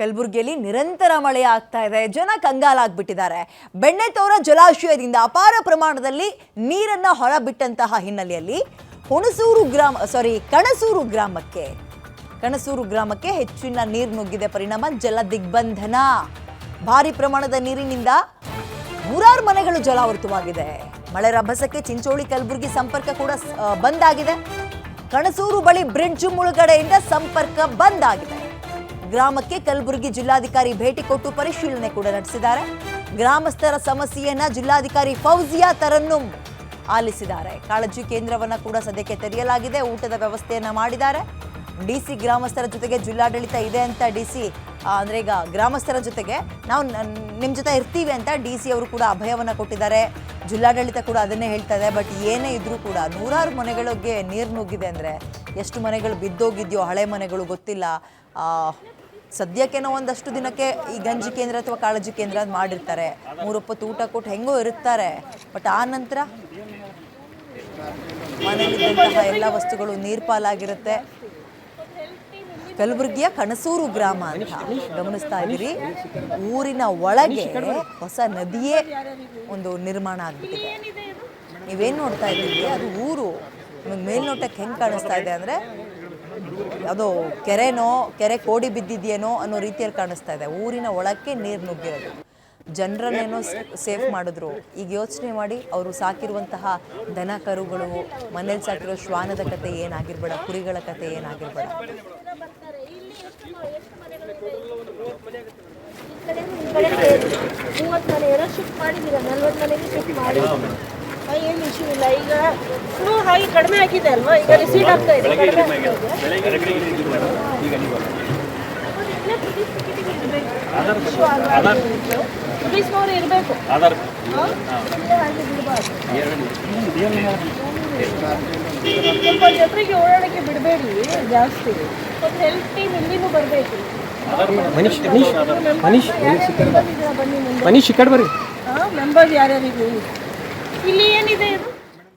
ಕಲಬುರಗಿಯಲ್ಲಿ ನಿರಂತರ ಮಳೆ ಆಗ್ತಾ ಇದೆ. ಜನ ಕಂಗಾಲಾಗ್ಬಿಟ್ಟಿದ್ದಾರೆ. ಬೆಣ್ಣೆತೋರ ಜಲಾಶಯದಿಂದ ಅಪಾರ ಪ್ರಮಾಣದಲ್ಲಿ ನೀರನ್ನ ಹೊರಬಿಟ್ಟಂತಹ ಹಿನ್ನೆಲೆಯಲ್ಲಿ ಹುಣಸೂರು ಗ್ರಾಮ ಸಾರಿ ಕಣಸೂರು ಗ್ರಾಮಕ್ಕೆ ಕಣಸೂರು ಗ್ರಾಮಕ್ಕೆ ಹೆಚ್ಚಿನ ನೀರು ನುಗ್ಗಿದೆ. ಪರಿಣಾಮ ಜಲ ದಿಗ್ಬಂಧನ ಭಾರಿ ಪ್ರಮಾಣದ ನೀರಿನಿಂದ ನೂರಾರು ಮನೆಗಳು ಜಲಾವೃತವಾಗಿದೆ. ಮಳೆ ರಭಸಕ್ಕೆ ಚಿಂಚೋಳಿ ಕಲಬುರಗಿ ಸಂಪರ್ಕ ಕೂಡ ಬಂದ್ ಆಗಿದೆ. ಕಣಸೂರು ಬಳಿ ಬ್ರಿಡ್ಜ್ ಮುಳುಗಡೆಯಿಂದ ಸಂಪರ್ಕ ಬಂದ್ ಆಗಿದೆ. ಗ್ರಾಮಕ್ಕೆ ಕಲಬುರಗಿ ಜಿಲ್ಲಾಧಿಕಾರಿ ಭೇಟಿ ಕೊಟ್ಟು ಪರಿಶೀಲನೆ ಕೂಡ ನಡೆಸಿದ್ದಾರೆ. ಗ್ರಾಮಸ್ಥರ ಸಮಸ್ಯೆಯನ್ನ ಜಿಲ್ಲಾಧಿಕಾರಿ ಫೌಜಿಯಾ ತರನ್ನು ಆಲಿಸಿದ್ದಾರೆ. ಕಾಳಜಿ ಕೇಂದ್ರವನ್ನ ಕೂಡ ಸದ್ಯಕ್ಕೆ ತೆರೆಯಲಾಗಿದೆ. ಊಟದ ವ್ಯವಸ್ಥೆಯನ್ನ ಮಾಡಿದ್ದಾರೆ. ಡಿಸಿ ಗ್ರಾಮಸ್ಥರ ಜೊತೆಗೆ ಜಿಲ್ಲಾಡಳಿತ ಇದೆ ಅಂತ ಡಿಸಿ ಅಂದ್ರೆ ಈಗ ಗ್ರಾಮಸ್ಥರ ಜೊತೆಗೆ ನಾವು ನಿಮ್ಮ ಜೊತೆ ಇರ್ತೀವಿ ಅಂತ ಡಿ ಸಿ ಅವರು ಕೂಡ ಅಭಯವನ್ನ ಕೊಟ್ಟಿದ್ದಾರೆ. ಜಿಲ್ಲಾಡಳಿತ ಕೂಡ ಅದನ್ನೇ ಹೇಳ್ತಾ ಇದೆ ಬಟ್ ಏನೇ ಇದ್ರೂ ಕೂಡ ನೂರಾರು ಮನೆಗಳಿಗೆ ನೀರು ನುಗ್ಗಿದೆ ಅಂದರೆ ಎಷ್ಟು ಮನೆಗಳು ಬಿದ್ದೋಗಿದೆಯೋ ಹಳೆ ಮನೆಗಳು ಗೊತ್ತಿಲ್ಲ. ಸದ್ಯಕ್ಕೇನೋ ಒಂದಷ್ಟು ದಿನಕ್ಕೆ ಈ ಗಂಜಿ ಕೇಂದ್ರ ಅಥವಾ ಕಾಳಜಿ ಕೇಂದ್ರ ಅಂತ ಮಾಡಿರ್ತಾರೆ. ಮೂರೊಪ್ಪತ್ತು ಊಟ ಕೊಟ್ಟು ಹೆಂಗೋ ಇರುತ್ತಾರೆ. ಬಟ್ ಆ ನಂತರ ಮನೆಯಲ್ಲಿದ್ದಂತಹ ಎಲ್ಲ ವಸ್ತುಗಳು ನೀರ್ಪಾಲಾಗಿರುತ್ತೆ. ಕಲಬುರಗಿಯ ಕಣಸೂರು ಗ್ರಾಮ ಅಂತ ಗಮನಿಸ್ತಾ ಇದ್ದೀರಿ. ಊರಿನ ಒಳಗೆ ಹೊಸ ನದಿಯೇ ಒಂದು ನಿರ್ಮಾಣ ಆಗ್ಬಿಟ್ಟಿದೆ. ನೀವೇನು ನೋಡ್ತಾ ಇದ್ದೀರಿ? ಅದು ಊರು. ನಿಮಗೆ ಮೇಲ್ನೋಟಕ್ಕೆ ಹೆಂಗೆ ಕಾಣಿಸ್ತಾ ಇದೆ ಅಂದರೆ ಅದು ಕೆರೆನೋ, ಕೆರೆ ಕೋಡಿ ಬಿದ್ದಿದೆಯೇನೋ ಅನ್ನೋ ರೀತಿಯಲ್ಲಿ ಕಾಣಿಸ್ತಾ ಇದೆ. ಊರಿನ ಒಳಕ್ಕೆ ನೀರು ನುಗ್ಗಿರೋದು. ಜನರನ್ನೇನೋ ಸೇಫ್ ಮಾಡಿದ್ರು. ಈಗ ಯೋಚನೆ ಮಾಡಿ ಅವರು ಸಾಕಿರುವಂತಹ ದನ ಕರುಗಳು, ಮನೇಲಿ ಸಾಕಿರೋ ಶ್ವಾನದ ಕತೆ ಏನಾಗಿರ್ಬೇಡ, ಕುರಿಗಳ ಕತೆ ಏನಾಗಿರ್ಬೇಡ. ಮೂವತ್ತು ಮನೆ ಏನೋ ಶಿಫ್ಟ್ ಮಾಡಿದ್ದೀರಾ ನಲ್ವತ್ತು ಮನೆಗೆ ಶಿಫ್ಟ್ ಮಾಡಿ ಏನು ಇಶ್ಯೂ ಇಲ್ಲ ಈಗ ಫ್ಲೂ ಹಾಗೆ ಕಡಿಮೆ ಆಗಿದೆ ಅಲ್ವಾ ಈಗ ರಿಸೀಟ್ ಆಗ್ತಾ ಇದೆ. ಪೊಲೀಸ್ನವ್ರು ಇರಬೇಕು ಇಲ್ಲೇ ಹಾಗೆ ಬಿಡಬಾರ್ದು ಸ್ವಲ್ಪ ಜೊತೆಗೆ ಓಡಾಡಕ್ಕೆ ಬಿಡಬೇಡಿ ಜಾಸ್ತಿ. ಒಂದು ಹೆಲ್ತ್ ಟೀಮ್ ಇಲ್ಲಿನೂ ಬರಬೇಕು. ಮನೀಶ್ ಮನೀಶ್ ಮನೀಶ್ ಬನ್ನಿ ಮುಂದೆ. ಮನೀಶ್ ಈ ಕಡೆ ಬರ್ರಿ. ಮೆಂಬರ್ಸ್ ಯಾರ್ಯಾರಿಗೂ ಇಲ್ಲಿ ಏನಿದೆ ಇದು?